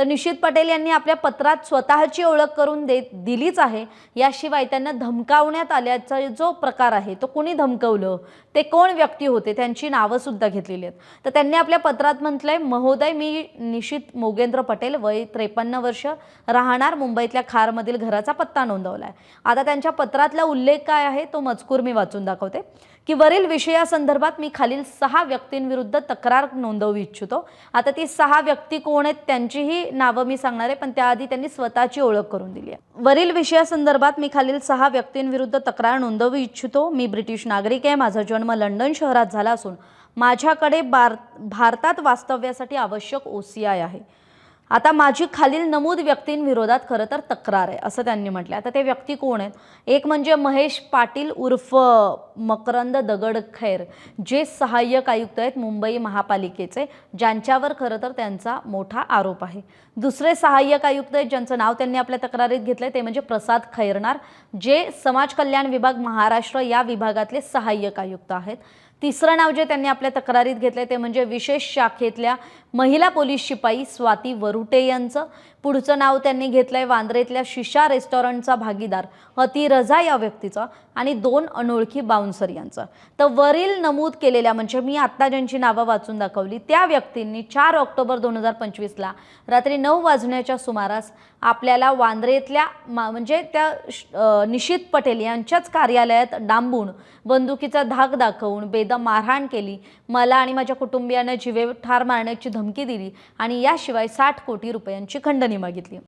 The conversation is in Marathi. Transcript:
तर निशित पटेल यांनी आपल्या पत्रात स्वतःची ओळख करून दे दिलीच आहे. याशिवाय त्यांना धमकावण्यात आल्याचा जो प्रकार आहे तो कोणी धमकवलं? ते कोण व्यक्ती होते? त्यांची नावंसुद्धा घेतलेली आहेत. तर त्यांनी आपल्या पत्रात म्हटलं आहे महोदय मी निशित मोगेंद्र पटेल वय त्रेपन्न वर्ष राहणार मुंबईतल्या खारमधील घराचा पत्ता नोंदवला आहे आता त्यांच्या पत्रातला उल्लेख काय आहे तो मजकूर मी वाचून दाखवते. की वरील विषयासंदर्भात मी खालील सहा व्यक्तींविरुद्ध तक्रार नोंदवू इच्छितो. आता ती सहा व्यक्ती कोण आहेत त्यांचीही नावं मी सांगणार आहे पण त्याआधी त्यांनी स्वतःची ओळख करून दिली आहे. वरील विषयासंदर्भात मी खालील सहा व्यक्तींविरुद्ध तक्रार नोंदवू इच्छितो. मी ब्रिटिश नागरिक आहे माझा जन्म लंडन शहरात झाला असून माझ्याकडे बार भारतात वास्तव्यासाठी आवश्यक ओ सी आय आहे. आता माझी खालील नमूद व्यक्तींविरोधात खरं तर तक्रार आहे असं त्यांनी म्हटलं आता ते व्यक्ती कोण आहेत? एक म्हणजे महेश पाटील उर्फ मकरंद दगडखैर जे सहाय्यक आयुक्त आहेत मुंबई महापालिकेचे ज्यांच्यावर खरं तर त्यांचा मोठा आरोप आहे. दुसरे सहाय्यक आयुक्त आहेत ज्यांचं नाव त्यांनी आपल्या तक्रारीत घेतलं आहे ते म्हणजे प्रसाद खैरनार जे समाज कल्याण विभाग महाराष्ट्र या विभागातले सहाय्यक आयुक्त आहेत. तिसरं नाव जे त्यांनी आपल्या तक्रारीत घेतलंय ते म्हणजे विशेष शाखेतल्या महिला पोलीस शिपाई स्वाती वरुटे यांचं. पुढचं नाव त्यांनी घेतलंय वांद्रेतल्या शिशा रेस्टॉरंटचा भागीदार अति रजा या व्यक्तीचा आणि दोन अनोळखी बाउन्सर यांचं. तर वरील नमूद केलेल्या म्हणजे मी आत्ता ज्यांची नावं वाचून दाखवली त्या व्यक्तींनी चार ऑक्टोबर दोन हजार पंचवीसला रात्री नऊ वाजण्याच्या सुमारास आपल्याला वांद्रेतल्या मा म्हणजे त्या निशित पटेल यांच्याच कार्यालयात डांबून बंदुकीचा धाक दाखवून बेद बेदम मारहाण केली. मला आणि माझ्या कुटुंबियांना जीवे ठार मारण्याची धमकी दिली आणि याशिवाय साठ कोटी रुपयांची खंडणी मागितली.